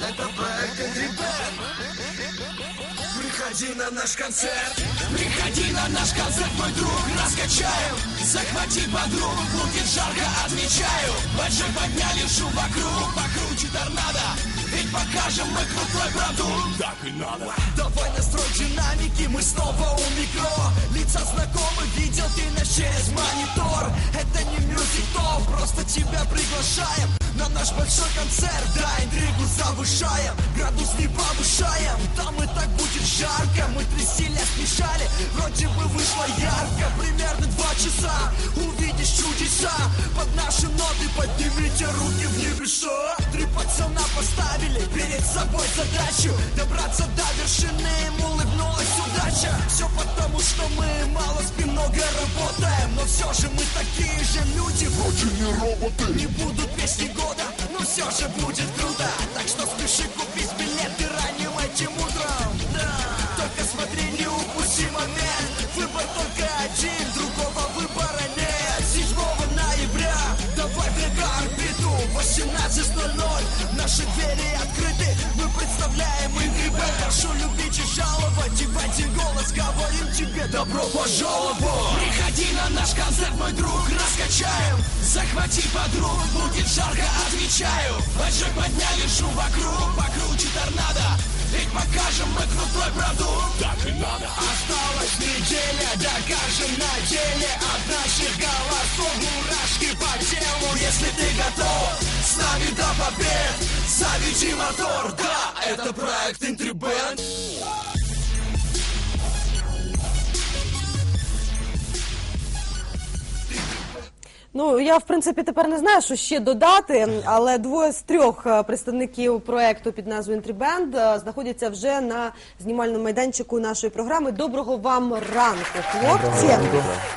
Это проект Band. Приходи на наш концерт. Приходи на наш концерт, мой друг, раскачаем. Захвати подруг, будет жарко, отмечаю. Большой подняли шум вокруг, покруче торнадо. Ведь покажем мы крутой продукт. Так и надо. Давай настрой динамики, мы снова у микро. Лица знакомы, видел ты нас через монитор. Это не мюзик просто тебя приглашаем. На наш большой концерт, да, интригу завышаем Градус не повышаем, там и так будет жарко Мы трясили, смешали, вроде бы вышло ярко Примерно два часа, увидишь чудеса Под наши ноты поднимите руки в небеса. Три пацана поставили перед собой задачу. Добраться до вершины, им улыбнулась удача. Все потому, что мы мало спим, много работаем. Но все же мы такие же люди. Вроде не роботы. Не будут песни года, но все же будет круто. Так что спеши купить билеты ранним этим утром добро пожаловать Приходи на наш концерт, мой друг, раскачаем. Захвати подруг, будет жарко, отвечаю. Большой подняли шум вокруг, покруче торнадо. Ведь покажем мы крутой продукт. Так и надо. Осталась неделя, докажем на деле. От наших голосов мурашки по телу. Если ты готов с нами до побед. Заведи мотор, да, это проект Интрибенд Ну я в принципі тепер не знаю, що ще додати, але двоє з трьох е, представників проекту під назвою Інтрібенд знаходяться вже на знімальному майданчику нашої програми. Доброго вам ранку, хлопці.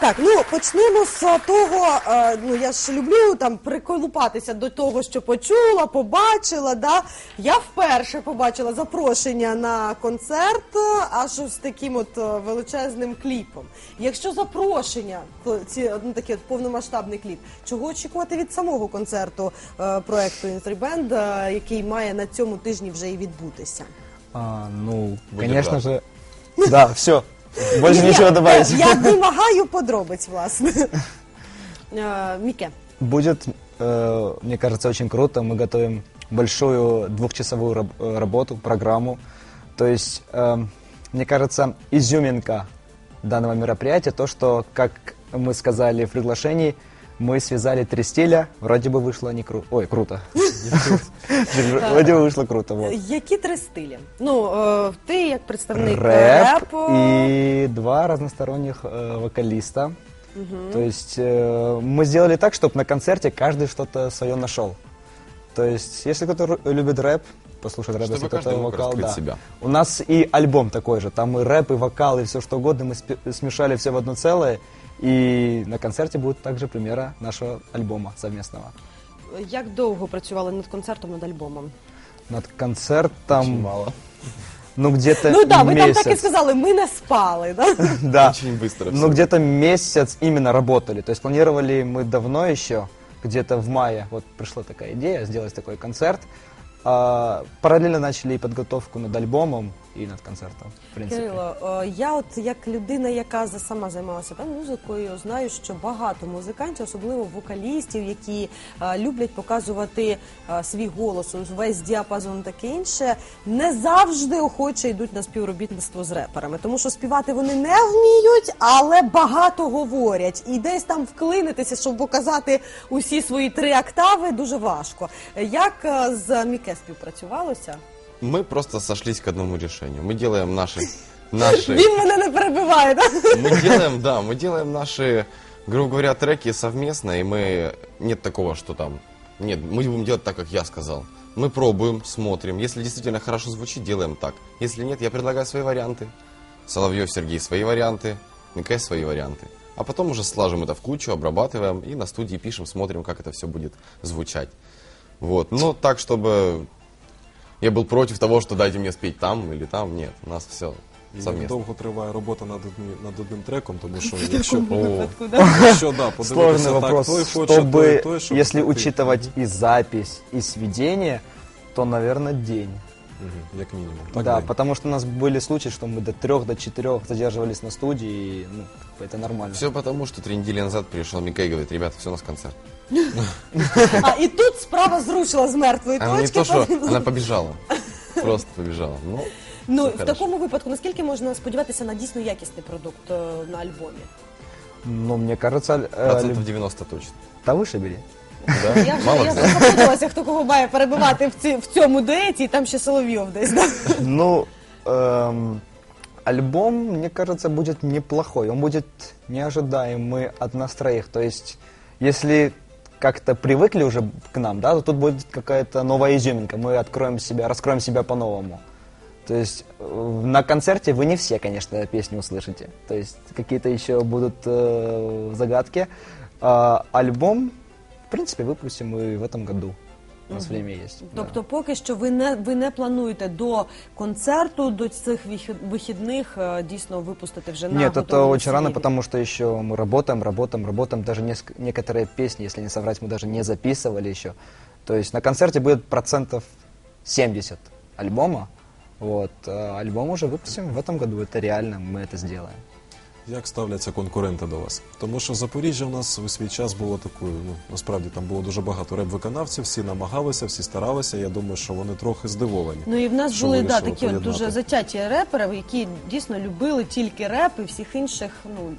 Так, ну почнемо з того. е, Ну я ж люблю там приколупатися до того, що почула, побачила. Да, я вперше побачила запрошення на концерт, е, аж з таким от величезним кліпом. Якщо запрошення, то ці ну, такий от повномасштабний кліп, чого очікувати від самого концерту е, проекту Інстрібенд, е, який має на цьому тижні вже і відбутися? А, ну, Будем конечно рады. же. Да, все. Больше Ні, ничего я- добавить. Я вимагаю подробиць, власне. Е, Міке. Будет, э, мне кажется, очень круто. Мы готовим большую двухчасовую раб- э, работу, программу. То есть, э, мне кажется, изюминка данного мероприятия то, что, как мы сказали в приглашении, мы связали три стиля. Вроде бы вышло не круто. Ой, круто. Вроде бы вышло круто. Вот. Які три стилі? Ну, е, ти як представник рэп репу. и два разносторонних э, вокалиста. То есть э, мы сделали так, чтобы на концерте каждый что-то свое нашел. То есть, если кто-то ру- любит рэп, послушает рэп, Чтобы если кто-то каждый мог вокал, раскрыть да. себя. У нас и альбом такой же, там и рэп, и вокал, и все что угодно, мы спе- смешали все в одно целое. И на концерте будет также премьера нашего альбома совместного. Як довго працювали над концертом, над альбомом? Над концертом, Мало. ну где-то Ну так, ви там так і сказали, ми не спали. Да? Да. Очень быстро Ну, всё. где-то месяц именно работали. То есть планировали мы давно еще, где-то в мае. Вот пришла такая идея сделать такой концерт. А, параллельно начали и подготовку над альбомом и над концертом, в принципе. Кирило, е, я от як людина, яка за- сама займалася там музикою, знаю, що багато музикантів, особливо вокалістів, які е, люблять показувати е, свій голос, весь діапазон таке інше, не завжди охоче йдуть на співробітництво з реперами, тому що співати вони не вміють, але багато говорять. І десь там вклинитися, щоб показати усі свої три октави, дуже важко. Як з Міке співпрацювалося? Мы просто сошлись к одному решению. Мы делаем наши... наши Він мене не перебиває, так? мы делаем, да, мы делаем наши, грубо говоря, треки совместно, и мы... Нет такого, что там... Нет, мы будем делать так, как я сказал. Мы пробуем, смотрим. Если действительно хорошо звучит, делаем так. Если нет, я предлагаю свои варианты. Соловьев Сергей свои варианты, Микай свои варианты. А потом уже слажем это в кучу, обрабатываем и на студии пишем, смотрим, как это все будет звучать. Вот. Но так, чтобы я был против того, что дайте мне спеть там или там. Нет, у нас все І совместно. довго триває робота над одним, над одним треком, тому що якщо, О, якщо да, подивитися Сложный так, вопрос, той хоче, той, чтобы, той, щоб если знайти. учитывать и запись, и сведение, то, наверное, день. Мгм, Як мінімум. Так, да, день. потому что у нас были случаи, что мы до трех, до четырех задерживались на студии, и ну, это нормально. Все потому, что три недели назад пришел Микей и говорит, ребята, все, у нас концерт. А і тут справа зрушила з мертвої Она не точки. то, что потрібно- она побежала. Просто побежала. Ну, Ну, все в хорошо. такому випадку, наскільки можна сподіватися на дійсно якісний продукт е, на альбомі? Ну, мне кажется, э, процентов лю- 90 точно. да выше бери. Да? Я вже Мало я кто. вже запуталася, хто кого має перебивати в, ці, в цьому дуеті, і там ще Соловйов десь. Да? Ну, эм, альбом, мне кажется, будет неплохой. Он будет неожидаемый от нас троих. То есть, если как-то привыкли уже к нам, да, то тут будет какая-то новая изюминка. Мы откроем себя, раскроем себя по-новому. То есть э, на концерте вы не все, конечно, песни услышите. То есть какие-то еще будут э, загадки. А альбом, в принципе, выпустим мы в этом году. У нас время есть. да. Тобто, поки що ви не ви не плануєте до концерту, до цих вихід- вихідних е, дійсно випустити вже на Нет, это готовому очень рано, CD? потому что еще мы работаем, работаем, работаем. Даже неск- некоторые песни, если не соврать, мы даже не записывали еще. То есть на концерте будет процентов 70 альбома. Вот. а альбом уже выпустим в этом году. Это реально, мы это сделаем. Як ставляться конкуренти до вас? Тому що Запоріжжя у нас у свій час було такою, ну насправді там було дуже багато реп-виконавців, всі намагалися, всі старалися. Я думаю, що вони трохи здивовані. Ну і в нас що були да, вирішили такі от поєднати. дуже затяті репери, які дійсно любили тільки реп, і всіх інших ну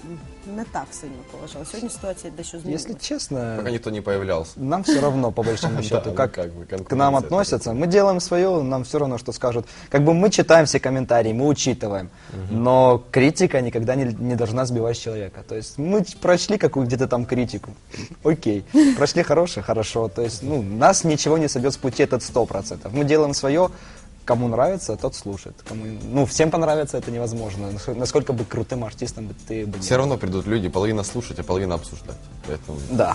не так сильно поважали. Сьогодні ситуація дещо Если змінилася. честно, Пока никто не появлялся. нам все равно, по большому Да, счету, ну как, как бы, к нам конкуренция относятся. Мы делаем свое, нам все равно, что скажут. Как бы мы читаем все комментарии, мы учитываем. Но критика никогда не, не должна сбивать человека. То есть мы ч- прочли какую где-то там критику. Окей. Прошли хорошее, хорошо. То есть, ну, нас ничего не собьет с пути, этот сто процентов. Мы делаем свое, Кому нравится, тот слушает. Кому, ну, всем понравится это невозможно. Наск- Насколько бы крутым артистом бы ты бы не Все был. равно придут люди, половина слушать, а половина обсуждать. Поэтому Да.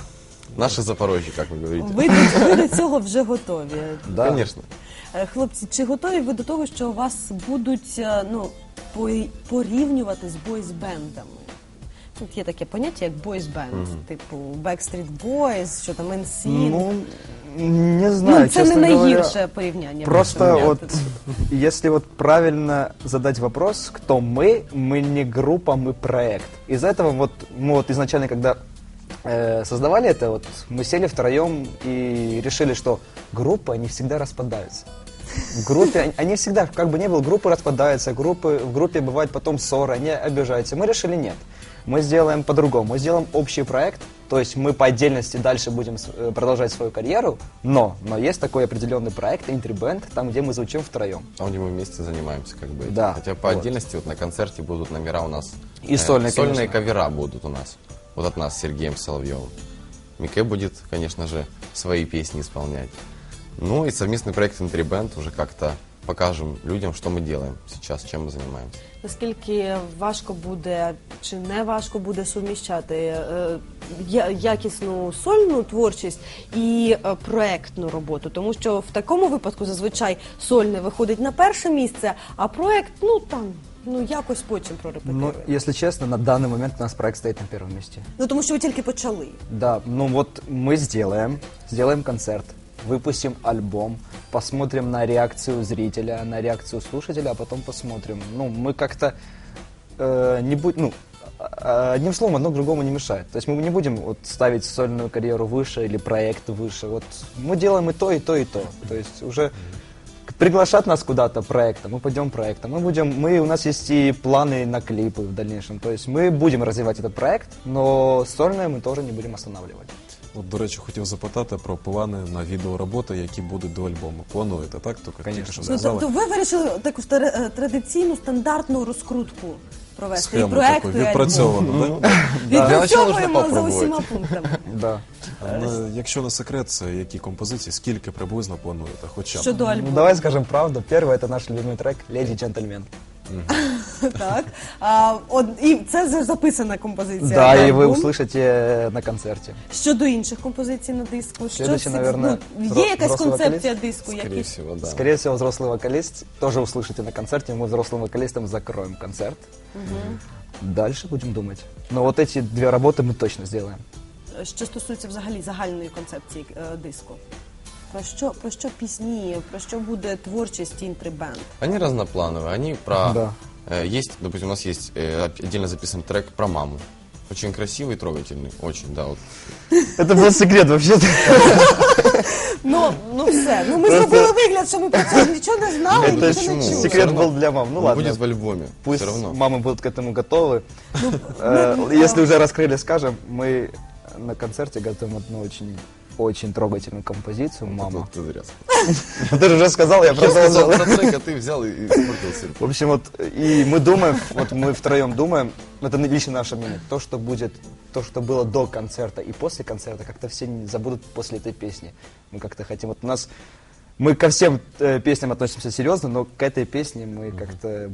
наши Запорожье, как вы говорите. Ви, до- ви до цього вже готові. Да. Конечно. Е, Хлопці, чи готові ви до того, що вас будуть е, ну, пой- порівнювати з бойсбендами? Тут є таке поняття, як бойсбенд, типу Backstreet Boys, що там NSYNC. Ну, не знаю, ну, це не честно говоря. найгірше порівняння. Просто Понятно. вот, если вот правильно задать вопрос, кто мы, мы не группа, мы проект. Из-за этого вот мы вот изначально, когда э, создавали это, вот мы сели втроем и решили, что группы, они всегда распадаются. В группе, они- всегда, как бы ни было, группы распадаются, группы, в группе бывают потом ссоры, они обижаются. Мы решили нет. Мы сделаем по-другому. Мы сделаем общий проект, то есть мы по отдельности дальше будем э, продолжать свою карьеру, но, но есть такой определенный проект, Band, там, где мы звучим втроем. Там, где мы вместе занимаемся, как бы. Да, Хотя по вот. отдельности вот на концерте будут номера у нас. э, И сольные, Сольные конечно. кавера будут у нас. Вот от нас с Сергеем Соловьевым. Мике будет, конечно же, свои песни исполнять. Ну и совместный проект Entry Band уже как-то покажем людям, что мы делаем сейчас, чем мы занимаемся. Наскільки важко буде чи не важко буде суміщати е, я- якісну сольну творчість і е, проектну роботу, тому що в такому випадку зазвичай сольне виходить на перше місце, а проект, ну там, ну якось потім прорепетирує. Ну, Ну, если честно, на данный момент у нас проект стоит на первом месте. тому що ви тільки почали. Да, ну вот мы сделаем, сделаем концерт, выпустим альбом, посмотрим на реакцию зрителя, на реакцию слушателя, а потом посмотрим. Ну, мы как-то э, не будем, ну, а- одним словом, одно другому не мешает. То есть мы не будем вот ставить сольную карьеру выше или проект выше. Вот мы делаем и то, и то, и то. То есть уже приглашат нас куда-то проектом, мы пойдем проектом. Мы будем, мы, у нас есть и планы на клипы в дальнейшем. То есть мы будем развивать этот проект, но сольное мы тоже не будем останавливать. От, до речі, хотів запитати про плани на відеороботи, які будуть до альбому. Плануєте, так? Тільки Конечно. тільки що Ну, сказали. тобто ви вирішили таку стар- е, традиційну стандартну розкрутку провести і Схему проекту, таку і альбому. відпрацьовано, так? Для начала нужно Відпрацьовуємо за попробовать. усіма пунктами. Да. А на- Якщо не секрет, це які композиції, скільки приблизно плануєте? Хоча б. Щодо Ну, альбому. давай скажем правду. Первый это наш любимый трек «Леди джентльмен». Так. А, от, і це вже записана композиція. Да, на и вы альбом. услышите на концерте. Щодо інших композицій на диску, що Следующий, це- наверное, ну, взро- є якась взрослий концепція вокаліст? диску, Скорее який всего, да. Скорее всего, взрослый вокалист тоже услышите на концерте. Мы взрослым вокалистам закроем концерт. Дальше будем думать. Но вот эти две работы мы точно сделаем. що стосується взагалі загальної концепції е, диску. Про що про що пісні, про що буде творчість інтрибенд? Они разноплановые, они про... Да. э, есть, допустим, у нас есть э, отдельно записан трек про маму. Очень красивый и трогательный, очень, да, вот. Это был секрет вообще-то. Ну ну все. Ну ми зробили вигляд, що ми про це нічого не знали, Это нічого не почему? чули. секрет Всё равно. был для мам. Ну Он ладно. будет в альбоме, Пусть все равно. мамы будут к этому готовы. Э, Если уже раскрыли, скажем, мы на концерте готовим одну очень очень трогательную композицию «Мама». Ты зря сказал. Ты же уже сказал, я Я сказал продолжил. про трек, а ты взял и и испортил сердце. В общем, вот и мы думаем, вот мы втроем думаем, это лично наше мнение, то, что будет, то, что было до концерта и после концерта, как-то все не забудут после этой песни. Мы как-то хотим, вот у нас, мы ко всем э, песням относимся серьезно, но к этой песне мы как-то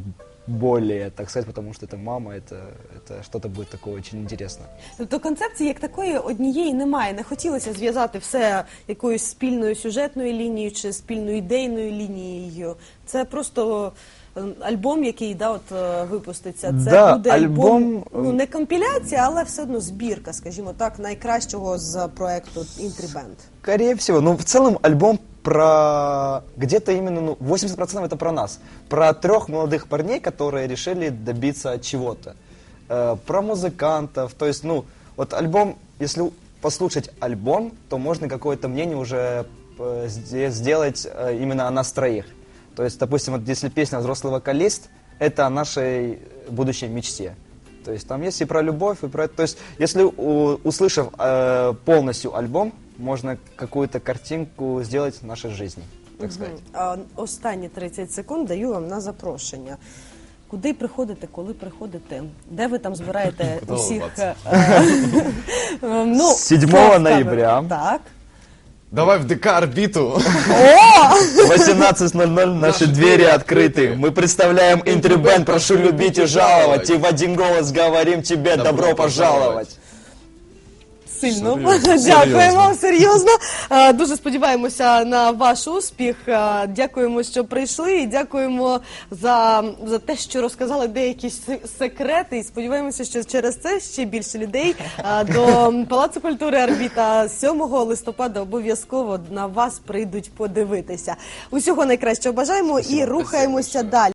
более, так сказать, потому что это мама, это, это что-то будет такое очень интересное. Тобто концепції як такої однієї немає. Не хотілося зв'язати все якоюсь спільною сюжетною лінією чи спільною ідейною лінією. Це просто е, альбом, який да, от, е, випуститься. Це Да, буде альбом, альбом, ну не компіляція, але все одно збірка, скажімо так, найкращого з проекту Інтрібенд. Скорее всего. Ну, в целом, альбом про... Где-то именно, ну, 80% это про нас. Про трех молодых парней, которые решили добиться чего-то. Э, про музыкантов. То есть, ну, вот альбом, если послушать альбом, то можно какое-то мнение уже э, сде- сделать э, именно о нас троих. То есть, допустим, вот если песня «Взрослый вокалист», это о нашей будущей мечте. То есть там есть и про любовь, и про. То есть, если услышав э, полностью альбом, можно какую-то картинку сделать в нашей жизни, так сказать. А, Останні 30 секунд даю вам на запрошення. Куди приходите, коли приходите? Де ви там збираєте Куди усіх? улыбатися? е, е, ну, 7 хто в камеру? ноября. Так. Давай в ДК орбиту. 18.00 наши двери открыты. Мы представляем интрибенд, прошу любить и жаловать. И в один голос говорим тебе добро пожаловать. Сильно Серйозно. дякуємо серйозно. Е, Дуже сподіваємося на ваш успіх. Е, Дякуємо, що прийшли. і Дякуємо за, за те, що розказали деякі с- секрети. І сподіваємося, що через це ще більше людей е, до Палацу культури Арбіта 7 листопада обов'язково на вас прийдуть подивитися. Усього найкращого бажаємо і рухаємося далі.